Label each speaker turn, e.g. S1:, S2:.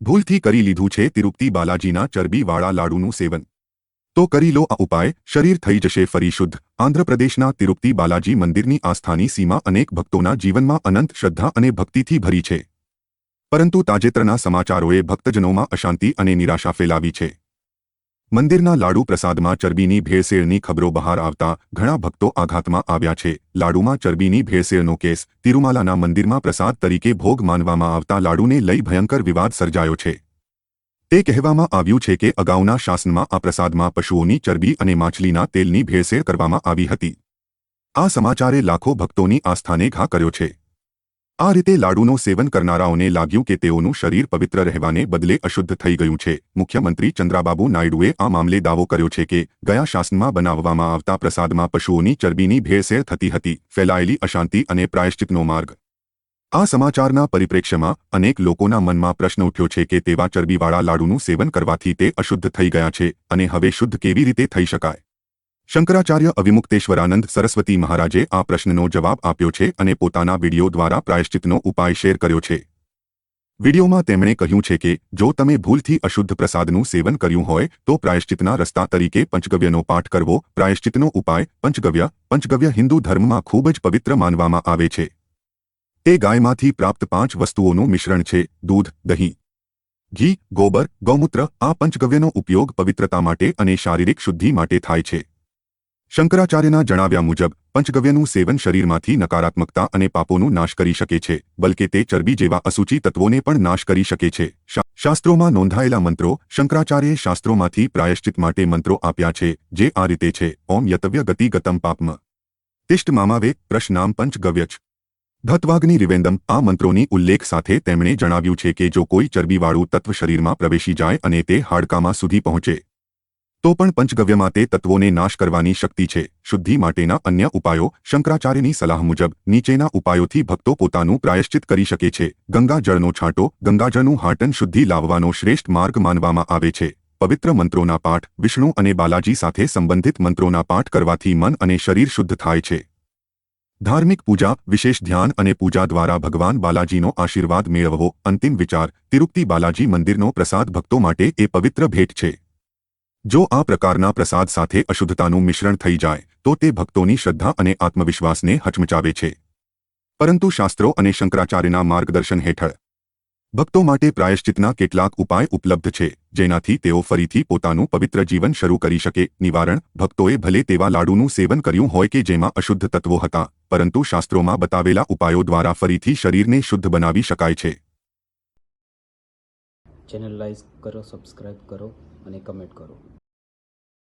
S1: ભૂલથી કરી લીધું છે તિરુપતિ બાલાજીના ચરબીવાળા લાડુનું સેવન. તો કરી લો આ ઉપાય, શરીર થઈ જશે ફરી શુદ્ધ. આંધ્રપ્રદેશના તિરુપતિ બાલાજી મંદિરની આસ્થાની સીમા અનેક ભક્તોના જીવનમાં અનંત શ્રદ્ધા અને ભક્તિથી ભરી છે. પરંતુ તાજેતરના સમાચારોએ ભક્તજનોમાં અશાંતિ અને નિરાશા ફેલાવી છે. મંદિરના લાડુ પ્રસાદમાં ચરબીની ભેળસેળની ખબરો બહાર આવતા ઘણા ભક્તો આઘાતમાં આવ્યા છે. લાડુમાં ચરબીની ભેળસેળનો કેસ તિરુમાલાના મંદિરમાં પ્રસાદ તરીકે ભોગ માનવામાં આવતા લાડુને લઈ ભયંકર વિવાદ સર્જાયો છે. તે કહેવામાં આવ્યું છે કે અગાઉના શાસનમાં આ પ્રસાદમાં પશુઓની ચરબી અને માછલીના તેલની ભેળસેળ કરવામાં આવી હતી. આ સમાચારે લાખો ભક્તોની આસ્થાને ઘા કર્યો છે. આ રીતે લાડુનો સેવન કરનારાઓને લાગ્યું કે તેઓનું શરીર પવિત્ર રહેવાને બદલે અશુદ્ધ થઈ ગયું છે. મુખ્યમંત્રી ચંદ્રાબાબુ નાયડુએ આ મામલે દાવો કર્યો છે કે, ગયા શાસનમાં બનાવવામાં આવતા પ્રસાદમાં પશુઓની ચરબીની ભેળસેળ થતી હતી, ફેલાયેલી અશાંતિ અને પ્રાયશ્ચિતનો માર્ગ. આ સમાચારના પરિપ્રેક્ષ્યમાં અનેક લોકોના મનમાં પ્રશ્ન ઉઠ્યો છે કે તેવા ચરબીવાળા લાડુનું સેવન કરવાથી તે અશુદ્ધ થઈ ગયા છે અને હવે શુદ્ધ કેવી રીતે થઈ શકાય? શંકરાચાર્ય અવિમુક્તેશ્વરાનંદ સરસ્વતી મહારાજે આ પ્રશ્નનો જવાબ આપ્યો છે અને પોતાના વિડિયો દ્વારા પ્રાયશ્ચિતનો ઉપાય શેર કર્યો છે. વિડિયોમાં તેમણે કહ્યું છે કે, જો તમે ભૂલથી અશુદ્ધ પ્રસાદનું સેવન કર્યું હોય, તો પ્રાયશ્ચિતના રસ્તા તરીકે પંચગવ્યનો પાઠ કરવો પ્રાયશ્ચિતનો ઉપાય પંચગવ્ય પંચગવ્ય હિન્દુ ધર્મમાં ખૂબ જ પવિત્ર માનવામાં આવે છે. તે ગાયમાંથી પ્રાપ્ત પાંચ વસ્તુઓનું મિશ્રણ છે, દૂધ, દહીં, ઘી, ગોબર, ગૌમૂત્ર. આ પંચગવ્યનો ઉપયોગ પવિત્રતા માટે અને શારીરિક શુદ્ધિ માટે થાય છે. શંકરાચાર્યના જણાવ્યા મુજબ, પંચગવ્યનું સેવન શરીરમાંથી નકારાત્મકતા અને પાપોનું નાશ કરી શકે છે, બલકે તે ચરબી જેવા અસૂચિ તત્વોને પણ નાશ કરી શકે છે. શાસ્ત્રોમાં નોંધાયેલા મંત્રો શંકરાચાર્યે શાસ્ત્રોમાંથી પ્રાયશ્ચિત માટે મંત્રો આપ્યા છે, જે આ રીતે છે, ઓમ યતવ્ય ગતિ ગતમ પાપમ. તિષ્ટ મામાવે પ્રશ્નામ પંચગવ્યચ ધત્વાગ્નિ રિવેન્દમ આ મંત્રોની ઉલ્લેખ સાથે તેમણે જણાવ્યું છે કે જો કોઈ ચરબીવાળું તત્વ શરીરમાં પ્રવેશી જાય અને તે હાડકામાં સુધી પહોંચે તો પણ પંચગવ્યમાં તે તત્વોને નાશ કરવાની શક્તિ છે. શુદ્ધિ માટેના અન્ય ઉપાયો શંકરાચાર્યની સલાહ મુજબ નીચેના ઉપાયોથી ભક્તો પોતાનું પ્રાયશ્ચિત કરી શકે છે. ગંગાજળનો છાંટો ગંગાજળનું હાટન શુદ્ધિ લાવવાનો શ્રેષ્ઠ માર્ગ માનવામાં આવે છે. પવિત્ર મંત્રોના પાઠ વિષ્ણુ અને બાલાજી સાથે સંબંધિત મંત્રોના પાઠ કરવાથી મન અને શરીર શુદ્ધ થાય છે. ધાર્મિક પૂજા, વિશેષ ધ્યાન અને પૂજા દ્વારા ભગવાન બાલાજીનો આશીર્વાદ મેળવવો. અંતિમ વિચાર, તિરુપતિ બાલાજી મંદિરનો પ્રસાદ ભક્તો માટે એ પવિત્ર ભેટ છે. જો આ પ્રકારના પ્રસાદ સાથે અશુદ્ધતાનું મિશ્રણ થઈ જાય, તો તે ભક્તોની શ્રદ્ધા અને આત્મવિશ્વાસને હચમચાવે છે. પરંતુ શાસ્ત્રો અને શંકરાચાર્યના માર્ગદર્શન હેઠળ, ભક્તો માટે પ્રાયશ્ચિતના કેટલાક ઉપાય ઉપલબ્ધ છે, જેનાથી તેઓ ફરીથી પોતાનું પવિત્ર જીવન શરૂ કરી શકે. નિવારણ, ભક્તોએ ભલે તેવા લાડુનું સેવન કર્યું હોય કે જેમાં અશુદ્ધ તત્વો હતા, પરંતુ શાસ્ત્રોમાં બતાવેલા ઉપાયો દ્વારા ફરીથી શરીરને શુદ્ધ બનાવી શકાય છે.
S2: ચેનલ લાઈક કરો સબસ્ક્રાઈબ કરો અને કમેન્ટ કરો.